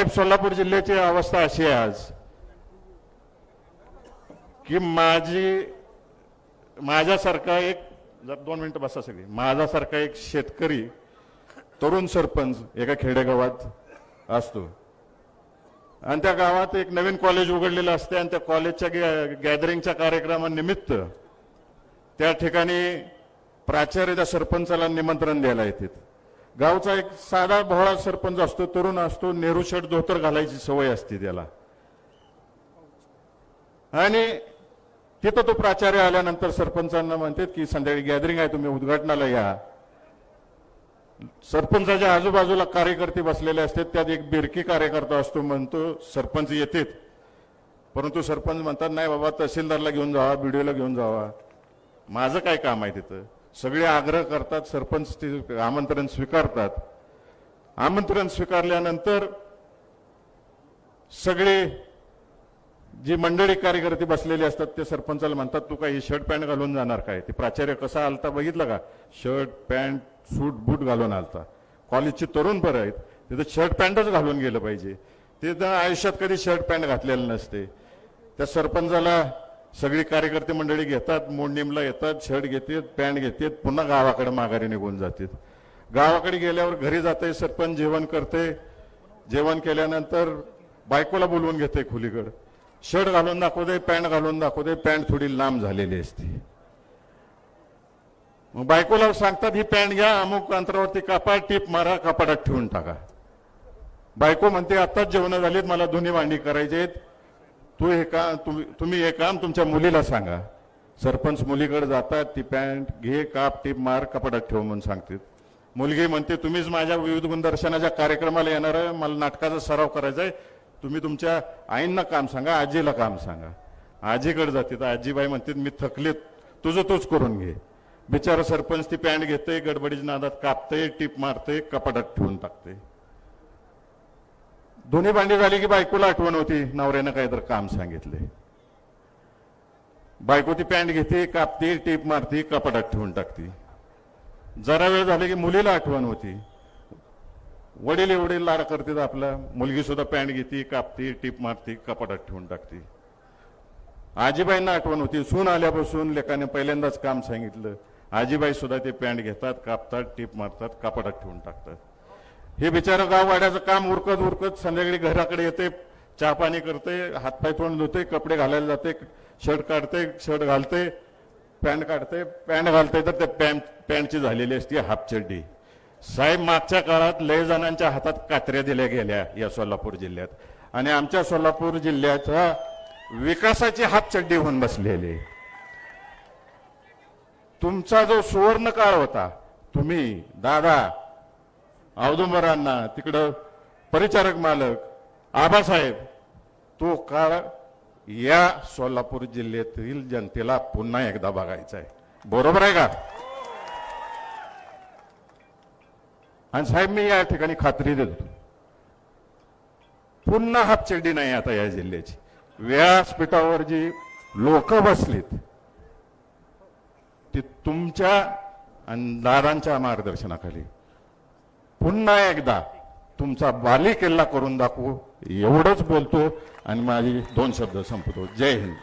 सोलापूर जिल्ह्याची अवस्था अशी आहे आज की माझी माझ्यासारखा एक जर दोन मिनिटं बसा सगळी. माझ्यासारखा एक शेतकरी तरुण सरपंच एका खेडेगावात असतो. आणि त्या गावात एक नवीन कॉलेज उघडलेलं असते आणि त्या कॉलेजच्या गॅ- गॅदरिंगच्या कार्यक्रमानिमित्त त्या ठिकाणी प्राचार्य त्या सरपंचाला निमंत्रण द्यायला येतात. गावचा एक साधा भोळा सरपंच असतो तरुण असतो नेहरू शर्ट धोतर घालायची सवय असते त्याला. आणि तिथं तो प्राचार्य आल्यानंतर सरपंचांना म्हणतात की संध्याकाळी गॅदरिंग आहे तुम्ही उद्घाटनाला या. सरपंचाच्या आजूबाजूला कार्यकर्ते बसलेले असतात त्यात एक बिरकी कार्यकर्ता असतो म्हणतो सरपंच येतेत. परंतु सरपंच म्हणतात नाही बाबा तहसीलदारला घेऊन जावा बीडीओला घेऊन जावा. माझं काय काम आहे तिथं? सगळे आग्रह करतात सरपंच ते आमंत्रण स्वीकारतात. आमंत्रण स्वीकारल्यानंतर सगळे जी मंडळी कार्यकर्ते बसलेले असतात ते सरपंचाला म्हणतात तू काही शर्ट पॅन्ट घालून जाणार काय? ते प्राचार्य कसा आलता बघितलं का? शर्ट पॅन्ट सूट बूट घालून आलता. कॉलेजची तरुण बरं आहेत तिथं शर्ट पॅन्टच घालून गेलं पाहिजे. ते तर आयुष्यात कधी शर्ट पॅन्ट घातलेलं नसते. त्या सरपंचाला सगळी कार्यकर्ते मंडळी घेतात मोडणीमला येतात शर्ट घेतात पॅन्ट घेतात पुन्हा गावाकडे माघारी निघून जातात. गावाकडे गेल्यावर घरी जाते सरपंच जेवण करते जेवण केल्यानंतर बायकोला बोलवून घेते खुलीकडं. शर्ट घालून दाखवते पॅन्ट घालून दाखवते पॅन्ट थोडी लांब झालेली असते. मग बायकोला सांगतात ही पॅन्ट घ्या अमुक अंतरावरती कापा टीप मारा कपाटात ठेवून टाका. बायको म्हणते आताच जेवण झालीत मला दोन्ही भांडी करायचे आहेत तू हे का तुम्ही तुम्ही हे काम तुमच्या मुलीला सांगा. सरपंच मुलीकडे जातात ती पॅन्ट घे काप टीप मार कपाटात ठेव म्हणून सांगते मुलगी म्हणते तुम्हीच माझ्या विविध गुणदर्शनाच्या कार्यक्रमाला येणार आहे मला नाटकाचा सराव करायचा आहे. तुम्ही तुमच्या आईंना काम सांगा आजीला काम सांगा. आजीकडे जाते तर आजीबाई म्हणते मी थकलेत तुझं तूच करून घे. बिचारा सरपंच ती पॅन्ट घेते गडबडीच्या नादात कापते टीप मारते कपाटात ठेवून टाकते दोन्ही भांडी झाली की बायकोला आठवण होती. नवऱ्यानं काहीतरी काम सांगितले. बायको ती पॅन्ट घेते कापते टीप मारते कपाटात ठेवून टाकते. जरा वेळ झाली की मुलीला आठवण होती. वडील एवढे लाड करतात आपला. मुलगी सुद्धा पॅन्ट घेते कापते टीप मारते कपाटात ठेवून टाकते. आजीबाईंना आठवण होती. सून आल्यापासून लेखाने पहिल्यांदाच काम सांगितलं. आजीबाई सुद्धा ते पॅन्ट घेतात कापतात टीप मारतात कपाटात ठेवून टाकतात. हे बिचारं गाव वाड्याचं काम उरकत उरकत संध्याकाळी घराकडे येते चहा पाणी करते हातपाय तोंड धुते कपडे घालायला जाते शर्ट काढते शर्ट घालते पॅन्ट काढते पॅन्ट घालते तर त्या पॅन्ट पॅन्टची झालेली असते हाफ चड्डी साहेब मागच्या काळात लय जणांच्या हातात कात्र्या दिल्या गेल्या या सोलापूर जिल्ह्यात. आणि आमच्या सोलापूर जिल्ह्याच्या विकासाची हात चड्डी होऊन बसलेली. तुमचा जो सुवर्ण काळ होता तुम्ही दादा औदुंबरांना तिकडं परिचारक मालक आबासाहेब तो काळ या सोलापूर जिल्ह्यातील जनतेला पुन्हा एकदा बघायचा आहे. बरोबर आहे का? आणि साहेब मी या ठिकाणी खात्री देतो. पुन्हा हापचेडी नाही आता या जिल्ह्याची. व्यासपीठावर जी लोक बसलीत ती तुमच्या आणि दादांच्या मार्गदर्शनाखाली. पुन्हा एकदा तुमचा बाली किल्ला करून दाखवू. एवढंच बोलतो आणि माझी दोन शब्द संपतो. जय हिंद.